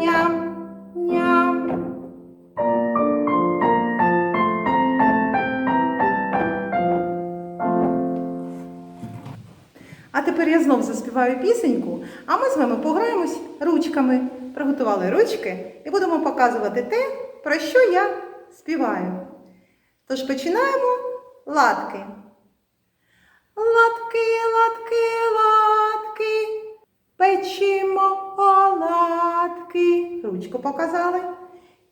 ням, ням. Я знов заспіваю пісеньку, а ми з вами пограємось ручками. Приготували ручки і будемо показувати те, про що я співаю. Тож починаємо латки. Латки, латки, латки. показали.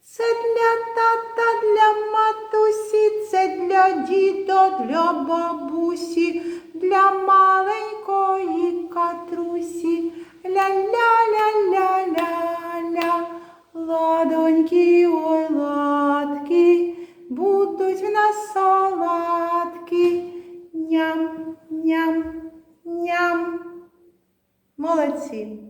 Це для тата, для матусі, це для діда, для бабусі, для маленької катрусі. Ля-ля-ля-ля-ля-ля. Ладоньки, ой, ладки, будуть в нас салатки. Ням, ням, ням. Молодці.